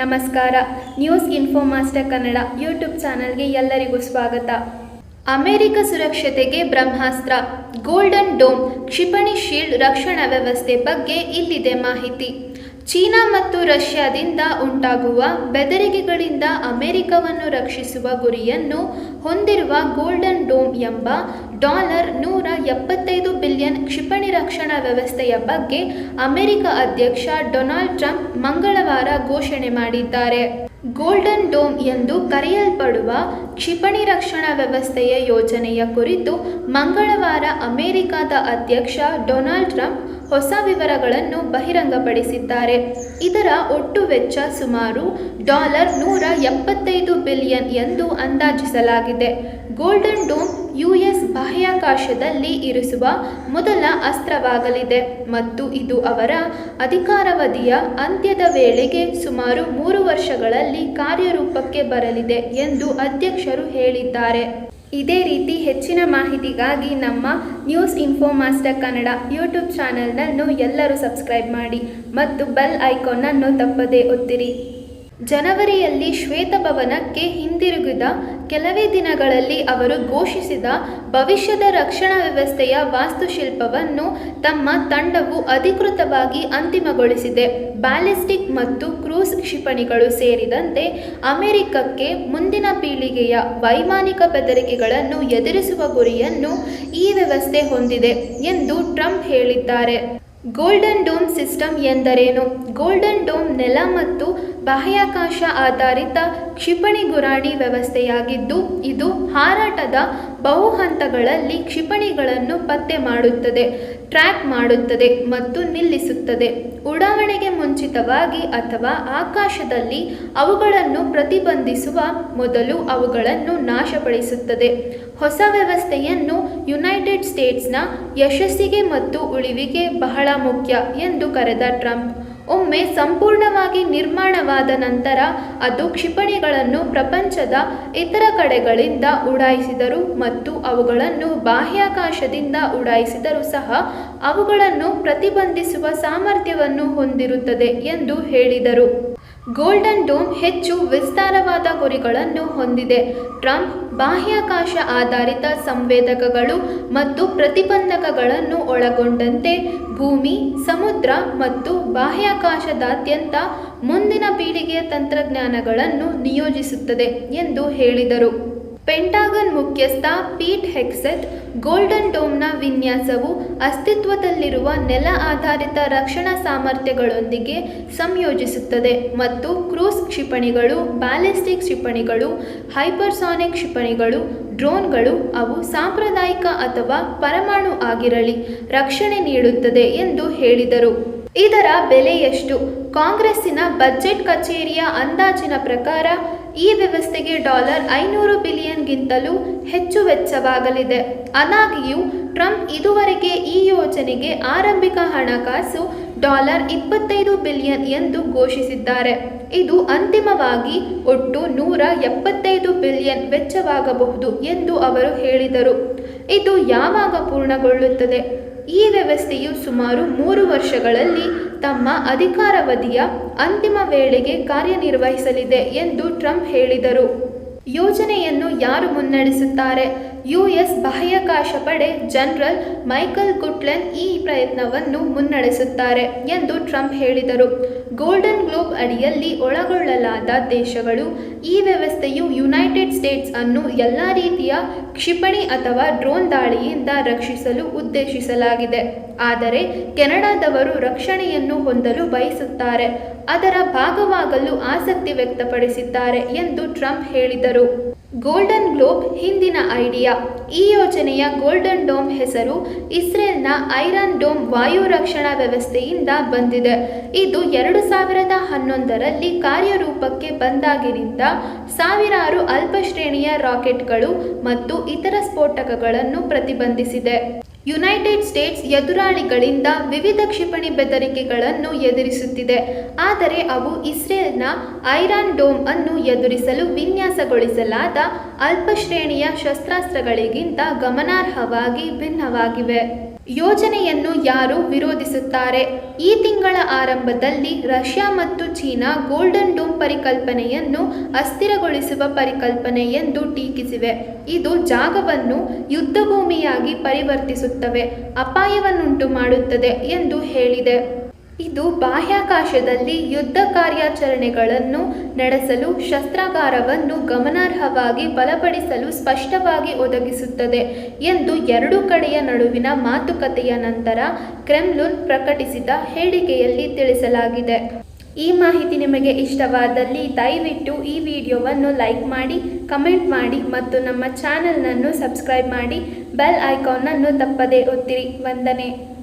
ನಮಸ್ಕಾರ. News info master Kannada YouTube ಚಾನಲ್ಗೆ ಎಲ್ಲರಿಗೂ ಸ್ವಾಗತ. ಅಮೆರಿಕ ಸುರಕ್ಷತೆಗೆ ಬ್ರಹ್ಮಾಸ್ತ್ರ. ಗೋಲ್ಡನ್ ಡೋಮ್ ಕ್ಷಿಪಣಿ ಶೀಲ್ಡ್ ರಕ್ಷಣಾ ವ್ಯವಸ್ಥೆ ಬಗ್ಗೆ ಇಲ್ಲಿದೆ ಮಾಹಿತಿ. ಚೀನಾ ಮತ್ತು ರಷ್ಯಾದಿಂದ ಉಂಟಾಗುವ ಬೆದರಿಕೆಗಳಿಂದ ಅಮೆರಿಕವನ್ನು ರಕ್ಷಿಸುವ ಗುರಿಯನ್ನು ಹೊಂದಿರುವ ಗೋಲ್ಡನ್ ಡೋಮ್ ಎಂಬ ಡಾಲರ್ ನೂರ ಎಪ್ಪತ್ತೈದು ಬಿಲಿಯನ್ ಕ್ಷಿಪಣಿ ರಕ್ಷಣಾ ವ್ಯವಸ್ಥೆಯ ಬಗ್ಗೆ ಅಮೆರಿಕ ಅಧ್ಯಕ್ಷ ಡೊನಾಲ್ಡ್ ಟ್ರಂಪ್ ಮಂಗಳವಾರ ಘೋಷಣೆ ಮಾಡಿದ್ದಾರೆ. ಗೋಲ್ಡನ್ ಡೋಮ್ ಎಂದು ಕರೆಯಲ್ಪಡುವ ಕ್ಷಿಪಣಿ ರಕ್ಷಣಾ ವ್ಯವಸ್ಥೆಯ ಯೋಜನೆಯ ಕುರಿತು ಮಂಗಳವಾರ ಅಮೆರಿಕದ ಅಧ್ಯಕ್ಷ ಡೊನಾಲ್ಡ್ ಟ್ರಂಪ್ ಹೊಸ ವಿವರಗಳನ್ನು ಬಹಿರಂಗಪಡಿಸಿದ್ದಾರೆ. ಇದರ ಒಟ್ಟು ವೆಚ್ಚ ಸುಮಾರು ಡಾಲರ್ ನೂರ ಎಪ್ಪತ್ತೈದು ಬಿಲಿಯನ್ ಎಂದು ಅಂದಾಜಿಸಲಾಗಿದೆ. ಗೋಲ್ಡನ್ ಡೋಮ್ ಯುಎಸ್ ಬಾಹ್ಯಾಕಾಶದಲ್ಲಿ ಇರಿಸುವ ಮೊದಲ ಅಸ್ತ್ರವಾಗಲಿದೆ ಮತ್ತು ಇದು ಅವರ ಅಧಿಕಾರಾವಧಿಯ ಅಂತ್ಯದ ವೇಳೆಗೆ ಸುಮಾರು ಮೂರು ವರ್ಷಗಳಲ್ಲಿ ಕಾರ್ಯರೂಪಕ್ಕೆ ಬರಲಿದೆ ಎಂದು ಅಧ್ಯಕ್ಷರು ಹೇಳಿದ್ದಾರೆ. ಇದೇ ರೀತಿ ಹೆಚ್ಚಿನ ಮಾಹಿತಿಗಾಗಿ ನಮ್ಮ news info master Kannada YouTube ಚಾನಲ್ನನ್ನು ಎಲ್ಲರೂ ಸಬ್ಸ್ಕ್ರೈಬ್ ಮಾಡಿ ಮತ್ತು ಬೆಲ್ ಐಕಾನ್ನನ್ನು ತಪ್ಪದೇ ಒತ್ತಿರಿ. ಜನವರಿಯಲ್ಲಿ ಶ್ವೇತಭವನಕ್ಕೆ ಹಿಂದಿರುಗಿದ ಕೆಲವೇ ದಿನಗಳಲ್ಲಿ ಅವರು ಘೋಷಿಸಿದ ಭವಿಷ್ಯದ ರಕ್ಷಣಾ ವ್ಯವಸ್ಥೆಯ ವಾಸ್ತುಶಿಲ್ಪವನ್ನು ತಮ್ಮ ತಂಡವು ಅಧಿಕೃತವಾಗಿ ಅಂತಿಮಗೊಳಿಸಿದೆ. ಬ್ಯಾಲಿಸ್ಟಿಕ್ ಮತ್ತು ಕ್ರೂಸ್ ಕ್ಷಿಪಣಿಗಳು ಸೇರಿದಂತೆ ಅಮೆರಿಕಕ್ಕೆ ಮುಂದಿನ ಪೀಳಿಗೆಯ ವೈಮಾನಿಕ ಬೆದರಿಕೆಗಳನ್ನು ಎದುರಿಸುವ ಗುರಿಯನ್ನು ಈ ವ್ಯವಸ್ಥೆ ಹೊಂದಿದೆ ಎಂದು ಟ್ರಂಪ್ ಹೇಳಿದ್ದಾರೆ. ಗೋಲ್ಡನ್ ಡೋಮ್ ಸಿಸ್ಟಮ್ ಎಂದರೇನು? ಗೋಲ್ಡನ್ ಡೋಮ್ ನೆಲ ಮತ್ತು ಬಾಹ್ಯಾಕಾಶ ಆಧಾರಿತ ಕ್ಷಿಪಣಿ ಗುರಾಣಿ ವ್ಯವಸ್ಥೆಯಾಗಿದ್ದು, ಇದು ಹಾರಾಟದ ಬಹು ಹಂತಗಳಲ್ಲಿ ಕ್ಷಿಪಣಿಗಳನ್ನು ಪತ್ತೆ ಮಾಡುತ್ತದೆ. ಟ್ರ್ಯಾಕ್ ಮಾಡುತ್ತದೆ ಮತ್ತು ನಿಲ್ಲಿಸುತ್ತದೆ. ಉಡಾವಣೆಗೆ ಮುಂಚಿತವಾಗಿ ಅಥವಾ ಆಕಾಶದಲ್ಲಿ ಅವುಗಳನ್ನು ಪ್ರತಿಬಂಧಿಸುವ ಮೊದಲು ಅವುಗಳನ್ನು ನಾಶಪಡಿಸುತ್ತದೆ. ಹೊಸ ವ್ಯವಸ್ಥೆಯನ್ನು ಯುನೈಟೆಡ್ ಸ್ಟೇಟ್ಸ್ನ ಯಶಸ್ಸಿಗೆ ಮತ್ತು ಉಳಿವಿಗೆ ಬಹಳ ಮುಖ್ಯ ಎಂದು ಕರೆದ ಟ್ರಂಪ್. ಒಮ್ಮೆ ಸಂಪೂರ್ಣವಾಗಿ ನಿರ್ಮಾಣವಾದ ನಂತರ ಅದು ಕ್ಷಿಪಣಿಗಳನ್ನು ಪ್ರಪಂಚದ ಇತರ ಕಡೆಗಳಿಂದ ಉಡಾಯಿಸಿದರು ಮತ್ತು ಅವುಗಳನ್ನು ಬಾಹ್ಯಾಕಾಶದಿಂದ ಉಡಾಯಿಸಿದರೂ ಸಹ ಅವುಗಳನ್ನು ಪ್ರತಿಬಂಧಿಸುವ ಸಾಮರ್ಥ್ಯವನ್ನು ಹೊಂದಿರುತ್ತದೆ ಎಂದು ಹೇಳಿದರು. ಗೋಲ್ಡನ್ ಡೋಮ್ ಹೆಚ್ಚು ವಿಸ್ತಾರವಾದ ಗುರಿಗಳನ್ನು ಹೊಂದಿದೆ. ಟ್ರಂಪ್ ಬಾಹ್ಯಾಕಾಶ ಆಧಾರಿತ ಸಂವೇದಕಗಳು ಮತ್ತು ಪ್ರತಿಬಂಧಕಗಳನ್ನು ಒಳಗೊಂಡಂತೆ ಭೂಮಿ, ಸಮುದ್ರ ಮತ್ತು ಬಾಹ್ಯಾಕಾಶದಾದ್ಯಂತ ಮುಂದಿನ ಪೀಳಿಗೆಯ ತಂತ್ರಜ್ಞಾನಗಳನ್ನು ನಿಯೋಜಿಸುತ್ತದೆ ಎಂದು ಹೇಳಿದರು. ಪೆಂಟಾಗನ್ ಮುಖ್ಯಸ್ಥ ಪೀಟ್ ಹೆಕ್ಸೆತ್ ಗೋಲ್ಡನ್ ಡೋಮ್ನ ವಿನ್ಯಾಸವು ಅಸ್ತಿತ್ವದಲ್ಲಿರುವ ನೆಲ ಆಧಾರಿತ ರಕ್ಷಣಾ ಸಾಮರ್ಥ್ಯಗಳೊಂದಿಗೆ ಸಂಯೋಜಿಸುತ್ತದೆ ಮತ್ತು ಕ್ರೂಸ್ ಕ್ಷಿಪಣಿಗಳು, ಬ್ಯಾಲಿಸ್ಟಿಕ್ ಕ್ಷಿಪಣಿಗಳು, ಹೈಪರ್ಸಾನಿಕ್ ಕ್ಷಿಪಣಿಗಳು, ಡ್ರೋನ್ಗಳು ಅವು ಸಾಂಪ್ರದಾಯಿಕ ಅಥವಾ ಪರಮಾಣು ಆಗಿರಲಿ ರಕ್ಷಣೆ ನೀಡುತ್ತದೆ ಎಂದು ಹೇಳಿದರು. ಇದರ ಬೆಲೆಯಷ್ಟು? ಕಾಂಗ್ರೆಸ್ಸಿನ ಬಜೆಟ್ ಕಚೇರಿಯ ಅಂದಾಜಿನ ಪ್ರಕಾರ ಈ ವ್ಯವಸ್ಥೆಗೆ ಡಾಲರ್ ಐನೂರು ಬಿಲಿಯನ್ಗಿಂತಲೂ ಹೆಚ್ಚು ವೆಚ್ಚವಾಗಲಿದೆ. ಅದಾಗಿಯೂ ಟ್ರಂಪ್ ಇದುವರೆಗೆ ಈ ಯೋಜನೆಗೆ ಆರಂಭಿಕ ಹಣಕಾಸು ಡಾಲರ್ ಇಪ್ಪತ್ತೈದು ಬಿಲಿಯನ್ ಎಂದು ಘೋಷಿಸಿದ್ದಾರೆ. ಇದು ಅಂತಿಮವಾಗಿ ಒಟ್ಟು ನೂರ ಎಪ್ಪತ್ತೈದು ಬಿಲಿಯನ್ ವೆಚ್ಚವಾಗಬಹುದು ಎಂದು ಅವರು ಹೇಳಿದರು. ಇದು ಯಾವಾಗ ಪೂರ್ಣಗೊಳ್ಳುತ್ತದೆ? ಈ ವ್ಯವಸ್ಥೆಯು ಸುಮಾರು ಮೂರು ವರ್ಷಗಳಲ್ಲಿ ತಮ್ಮ ಅಧಿಕಾರಾವಧಿಯ ಅಂತಿಮ ವೇಳೆಗೆ ಕಾರ್ಯನಿರ್ವಹಿಸಲಿದೆ ಎಂದು ಟ್ರಂಪ್ ಹೇಳಿದರು. ಯೋಜನೆಯನ್ನು ಯಾರು ಮುನ್ನಡೆಸುತ್ತಾರೆ? ಯುಎಸ್ ಬಾಹ್ಯಾಕಾಶ ಪಡೆ ಜನರಲ್ ಮೈಕಲ್ ಗುಟ್ಲೆನ್ ಈ ಪ್ರಯತ್ನವನ್ನು ಮುನ್ನಡೆಸುತ್ತಾರೆ ಎಂದು ಟ್ರಂಪ್ ಹೇಳಿದರು. ಗೋಲ್ಡನ್ ಗ್ಲೋಬ್ ಅಡಿಯಲ್ಲಿ ಒಳಗೊಳ್ಳಲಾದ ದೇಶಗಳು, ಈ ವ್ಯವಸ್ಥೆಯು ಯುನೈಟೆಡ್ ಸ್ಟೇಟ್ಸ್ ಅನ್ನು ಎಲ್ಲ ರೀತಿಯ ಕ್ಷಿಪಣಿ ಅಥವಾ ಡ್ರೋನ್ ದಾಳಿಯಿಂದ ರಕ್ಷಿಸಲು ಉದ್ದೇಶಿಸಲಾಗಿದೆ. ಆದರೆ, ಕೆನಡಾದವರು ರಕ್ಷಣೆಯನ್ನು ಹೊಂದಲು ಬಯಸುತ್ತಾರೆ. ಅದರ ಭಾಗವಾಗಲು ಆಸಕ್ತಿ ವ್ಯಕ್ತಪಡಿಸಿದ್ದಾರೆ ಎಂದು ಟ್ರಂಪ್ ಹೇಳಿದರು. ಗೋಲ್ಡನ್ ಗ್ಲೋಬ್ ಹಿಂದಿನ ಐಡಿಯಾ. ಈ ಯೋಜನೆಯ ಗೋಲ್ಡನ್ ಡೋಮ್ ಹೆಸರು ಇಸ್ರೇಲ್ನ ಐರನ್ ಡೋಮ್ ವಾಯು ರಕ್ಷಣಾ ವ್ಯವಸ್ಥೆಯಿಂದ ಬಂದಿದೆ. ಇದು ಎರಡು ಸಾವಿರದ ಹನ್ನೊಂದರಲ್ಲಿ ಕಾರ್ಯರೂಪಕ್ಕೆ ಬಂದಾಗಿನಿಂದ ಸಾವಿರಾರು ಅಲ್ಪಶ್ರೇಣಿಯ ರಾಕೆಟ್ಗಳು ಮತ್ತು ಇತರ ಸ್ಫೋಟಕಗಳನ್ನು ಪ್ರತಿಬಂಧಿಸಿದೆ. ಯುನೈಟೆಡ್ ಸ್ಟೇಟ್ಸ್ ಎದುರಾಳಿಗಳಿಂದ ವಿವಿಧ ಕ್ಷಿಪಣಿ ಬೆದರಿಕೆಗಳನ್ನು ಎದುರಿಸುತ್ತಿದೆ. ಆದರೆ ಅವು ಇಸ್ರೇಲ್ನ ಐರಾನ್ ಡೋಮ್ ಅನ್ನು ಎದುರಿಸಲು ವಿನ್ಯಾಸಗೊಳಿಸಲಾದ ಅಲ್ಪಶ್ರೇಣಿಯ ಶಸ್ತ್ರಾಸ್ತ್ರಗಳಿಗಿಂತ ಗಮನಾರ್ಹವಾಗಿ ಭಿನ್ನವಾಗಿವೆ. ಯೋಜನೆಯನ್ನು ಯಾರು ವಿರೋಧಿಸುತ್ತಾರೆ? ಈ ತಿಂಗಳ ಆರಂಭದಲ್ಲಿ ರಷ್ಯಾ ಮತ್ತು ಚೀನಾ ಗೋಲ್ಡನ್ ಡೂಮ್ ಪರಿಕಲ್ಪನೆಯನ್ನು ಅಸ್ಥಿರಗೊಳಿಸುವ ಪರಿಕಲ್ಪನೆ ಎಂದು ಟೀಕಿಸಿವೆ. ಇದು ಜಾಗವನ್ನು ಯುದ್ಧಭೂಮಿಯಾಗಿ ಪರಿವರ್ತಿಸುತ್ತವೆ. ಅಪಾಯವನ್ನುಂಟು ಮಾಡುತ್ತದೆ ಎಂದು ಹೇಳಿದೆ. ಇದು ಬಾಹ್ಯಾಕಾಶದಲ್ಲಿ ಯುದ್ಧ ಕಾರ್ಯಾಚರಣೆಗಳನ್ನು ನಡೆಸಲು ಶಸ್ತ್ರಾಗಾರವನ್ನು ಗಮನಾರ್ಹವಾಗಿ ಬಲಪಡಿಸಲು ಸ್ಪಷ್ಟವಾಗಿ ಒದಗಿಸುತ್ತದೆ ಎಂದು ಎರಡೂ ಕಡೆಯ ನಡುವಿನ ಮಾತುಕತೆಯ ನಂತರ ಕ್ರೆಮ್ಲುನ್ ಪ್ರಕಟಿಸಿದ ಹೇಳಿಕೆಯಲ್ಲಿ ತಿಳಿಸಲಾಗಿದೆ. ಈ ಮಾಹಿತಿ ನಿಮಗೆ ಇಷ್ಟವಾದಲ್ಲಿ ದಯವಿಟ್ಟು ಈ ವಿಡಿಯೋವನ್ನು ಲೈಕ್ ಮಾಡಿ, ಕಮೆಂಟ್ ಮಾಡಿ ಮತ್ತು ನಮ್ಮ ಚಾನಲ್ನನ್ನು ಸಬ್ಸ್ಕ್ರೈಬ್ ಮಾಡಿ, ಬೆಲ್ ಐಕಾನನ್ನು ತಪ್ಪದೇ ಒತ್ತಿರಿ. ವಂದನೆ.